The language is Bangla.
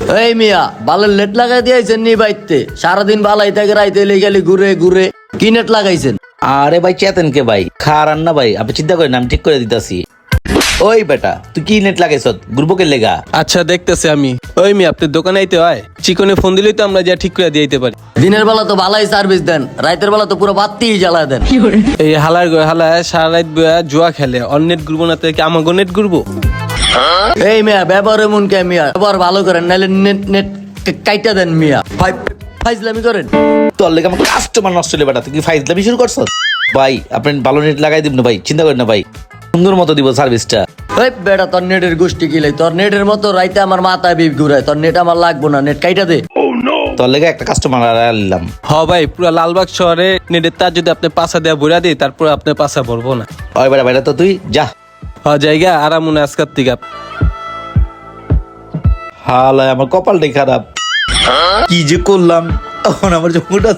এই মিয়া, বালের নেট লাগাই দিয়েছেন নি বাইতে সারাদিন বালাই থেকে, রাইতে গেলি ঘুরে ঘুরে কি নেট লাগাইছেন? আরে ভাই চেতেন কে ভাই খারান না ভাই, আপনি চিন্তা করেন, আমি ঠিক করে দিতেছি। ওই বেটা তুই কি নেট লাগাইছ গ্রুপকে লেগা। আচ্ছা দেখতেছি আমি। ওই মি আপনার দোকানে আইতে হয়? চিকনে ফোন দিলেই তো আমরা যা ঠিক করে দিয়ে দিতে পারি। দিনের বেলা তো ভালাই সার্ভিস দেন রাতের বেলা তো পুরো বাত্তি জ্বালা দেন। এই হালার হালায় সারা রাত বইয়া জুয়া খেলে। অন্যের গ্রুপ না থেকে আমার নেট গ্রুপ এই মিয়া ব্যবহার এমন কে মিয়া? ব্যবহার ভালো করেন নাহলে নেট নেট কা- কাইটা দেন মিয়া। ফাই ফাইজলামি করেন। তোর লেগে আমার কাস্টমার নষ্ট হলে বেটা তুই কি ফাইজলামি শুরু করছ ভাই আপনি ভালো নেট লাগাই দিব না ভাই? চিন্তা করেন না ভাই। সুন্দর মতো দিব সার্ভিসটা ওই বেটা তোর নেটের গোষ্ঠী কিলাই তোর নেটের মতো রাইতে আমার মাথায় বিপ ঘুরায়। তোর নেট আমার লাগবো না নেট কাইটা দে। তোর লেগে একটা কাস্টমার আনলাম। হ ভাই পুরো লালবাগ শহরে নেটের তার যদি আপনি পাশা দেওয়া বইরা দিই তারপর আপনি পাশা পড়ব না। ওই বেটা বেটা তো তুই যা। হ জায়গা আরাম মনে আজকার থেকে হালায় আমার কপালটাই খারাপ। কি যে করলাম এখন আমার চোখটা